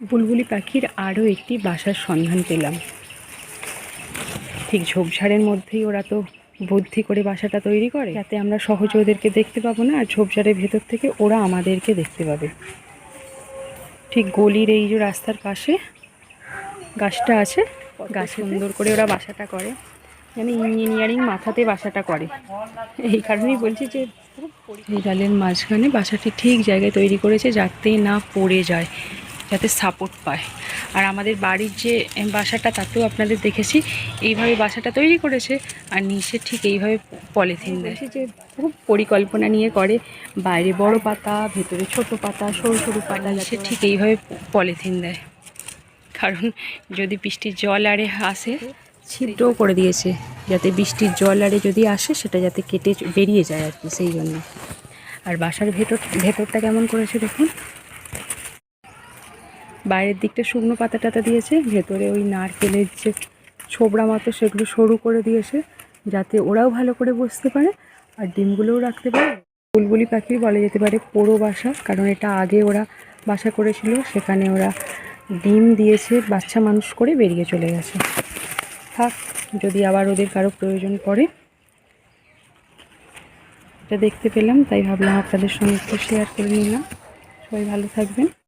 বুলবুলি পাখির আরও একটি বাসার সন্ধান পেলাম। ঠিক ঝোপঝাড়ের মধ্যেই ওরা তো বুদ্ধি করে বাসাটা তৈরি করে। যাতে আমরা সহজে ওদেরকে দেখতে পাবো না, আর ঝোপঝাড়ের ভেতর থেকে ওরা আমাদেরকে দেখতে পাবে। ঠিক গলির এই যে রাস্তার পাশে গাছটা আছে, গাছ সুন্দর করে ওরা বাসাটা করে। মানে ইঞ্জিনিয়ারিং মাথাতে বাসাটা করে। এই কারণেই বলছি যে এই ডালের মাঝখানে বাসাটি ঠিক জায়গায় তৈরি করেছে যাতে না পড়ে যায়। যাতে সাপোর্ট পায়। আর আমাদের বাড়ির যে বাসাটা তাতেও আপনাদের দেখেছি এইভাবে বাসাটা তৈরি করেছে আর নিচে ঠিক এইভাবে পলিথিন দেয়। যে খুব পরিকল্পনা নিয়ে করে বাইরে বড় পাতা ভেতরে ছোট পাতা সরু সরু পাতা নিচে ঠিক এইভাবে পলিথিন দেয়। কারণ যদি বৃষ্টির জল আরে আসে ছিদ্রও করে দিয়েছে যাতে বৃষ্টির জল আরে যদি আসে সেটা যাতে কেটে বেরিয়ে যায় আর কি সেই জন্য। আর বাসার ভেতর ভেতরটা কেমন করেছে দেখুন? বাইরের দিকটা শুকনো পাতা টাতা দিয়েছে, ভেতরে ওই নারকেলের যে ছোবড়া মতো সেগুলো সরু করে দিয়েছে, যাতে ওরাও ভালো করে বসতে পারে আর ডিমগুলোও রাখতে পারে। বুলবুলি পাখি বলা যেতে পারে পোড়ো বাসা, কারণ এটা আগে ওরা বাসা করেছিল, সেখানে ওরা ডিম দিয়েছে, বাচ্চা মানুষ করে বেরিয়ে চলে গেছে। থাক, যদি আবার ওদের কারও প্রয়োজন পড়ে। এটা দেখতে পেলাম, তাই ভাবলাম আপনাদের সঙ্গে একটু শেয়ার করে নিলাম। সবাই ভালো থাকবেন।